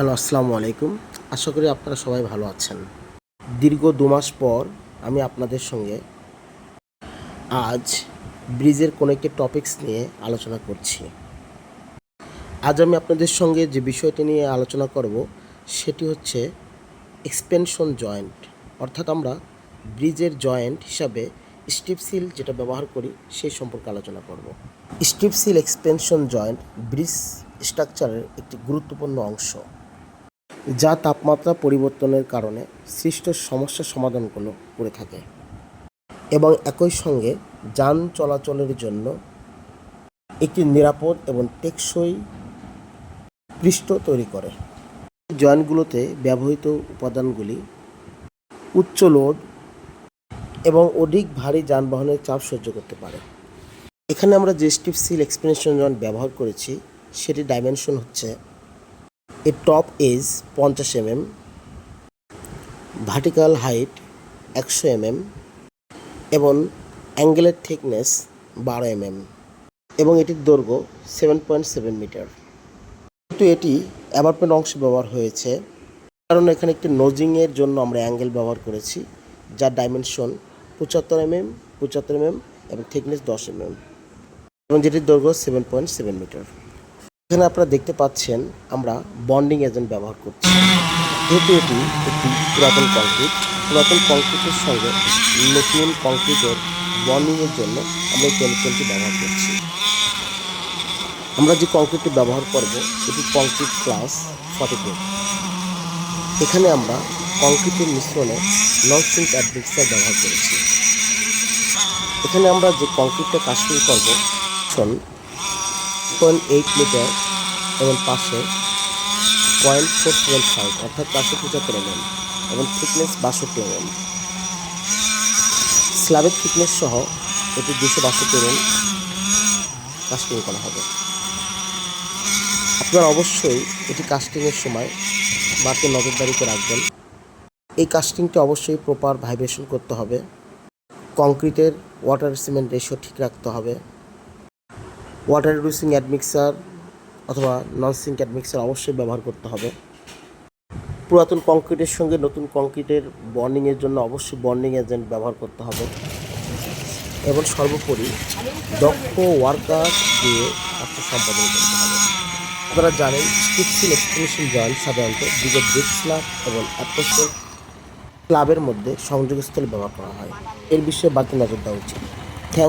Hello, আসসালামু আলাইকুম। আশা করি আপনারা সবাই ভালো আছেন। দীর্ঘ দু মাস পর আমি আপনাদের সঙ্গে আজ ব্রিজের কোনো একটি টপিকস নিয়ে আলোচনা করছি। আজ আমি আপনাদের সঙ্গে যে বিষয়টি নিয়ে আলোচনা করব, সেটি হচ্ছে এক্সপেনশন জয়েন্ট অর্থাৎ আমরা ব্রিজের জয়েন্ট হিসাবে স্টিপ সিল যেটা ব্যবহার করি, সেই সম্পর্কে আলোচনা করব। Strip seal expansion joint bridge স্ট্রাকচারের একটি গুরুত্বপূর্ণ অংশ। যা তাপমাত্রা পরিবর্তনের কারণে সৃষ্ট সমস্যার সমাধানগুলো করে থাকে। এবং একই সঙ্গে যান চলাচলের জন্য একটি নিরাপদ এবং টেকসই পৃষ্ঠ তৈরি করে। জয়েন্টগুলোতে ব্যবহৃত উপাদানগুলি উচ্চ লোড এবং অধিক ভারী যানবাহনের চাপ সহ্য করতে পারে। এখানে আমরা যে স্টিপ সিল এক্সপেনশন জয়েন্ট ব্যবহার করেছি সেটি ডাইমেনশন হচ্ছে এর টপ এজ পঞ্চাশ এমএম ভার্টিক্যাল হাইট একশো এমএম এবং অ্যাঙ্গেলের থিকনেস বারো এমএম এবং এটির দৈর্ঘ্য সেভেন পয়েন্ট সেভেন মিটার কিন্তু এটি অ্যাবারপেন্ট অংশে ব্যবহার হয়েছে কারণ এখানে একটি নোজিংয়ের জন্য আমরা অ্যাঙ্গেল ব্যবহার করেছি, যার ডাইমেনশন পঁচাত্তর এমএম পঁচাত্তর এমএম এবং থিকনেস দশ এমএম এবং যেটির দৈর্ঘ্য সেভেন পয়েন্ট সেভেন মিটার এখানে আপনারা দেখতে পাচ্ছেন আমরা বন্ডিং এজেন্ট ব্যবহার করছি। যেহেতু এটি একটি পুরাতন কংক্রিট পুরাতন কংক্রিটের সঙ্গে নতুন কংক্রিটের বন্ডিংয়ের জন্য আমরা এই কেমিক্যালটি ব্যবহার করছি। আমরা যে কংক্রিটটি ব্যবহার করব, এটি কংক্রিট ক্লাস ফর্টি এখানে আমরা কংক্রিটের মিশ্রণে নন সিঙ্ক অ্যাডমিক্সার ব্যবহার করেছি। এখানে আমরা যে কংক্রিটটা কাস্টিং করব পয়েন্ট এইট মিটার এবং পাশে পয়েন্ট ফোর সেভেন ফাইভ অর্থাৎ চারশো পঁচাত্তর এমএম এবং থিকনেস বাষট্টি এমএম স্ল্যাবের থিকনেস সহ এটি দুশো বাষট্টি এমএম কাস্টিং করা হবে। আপনারা অবশ্যই এটি কাস্টিংয়ের সময় বাড়তি নজরদারিতে রাখবেন। এই কাস্টিংটি অবশ্যই প্রপার ভাইব্রেশন করতে হবে। কংক্রিটের ওয়াটার সিমেন্ট রেশিও ঠিক রাখতে হবে। ওয়াটার রিডিউসিং অ্যাডমিক্সার অথবা নন সিঙ্ক অ্যাডমিক্সার অবশ্যই ব্যবহার করতে হবে। পুরাতন কংক্রিটের সঙ্গে নতুন কংক্রিটের বর্নিংয়ের জন্য অবশ্যই বর্নিং এজেন্ট ব্যবহার করতে হবে। এবং সর্বোপরি দক্ষ ওয়ার্কার দিয়ে কাজটি সম্পাদন করতে হবে। আপনারা জানেন স্টিপসিল এক্সপ্রেশন জয়েন্ট সাধারণত দিকে ব্রিক স্ল্যাব এবং অ্যাপ্রোচের ক্লাবের মধ্যে সংযোগস্থল ব্যবহার করা হয়। এর বিষয়ে বাড়তি নজর দেওয়া উচিত। থ্যাংকস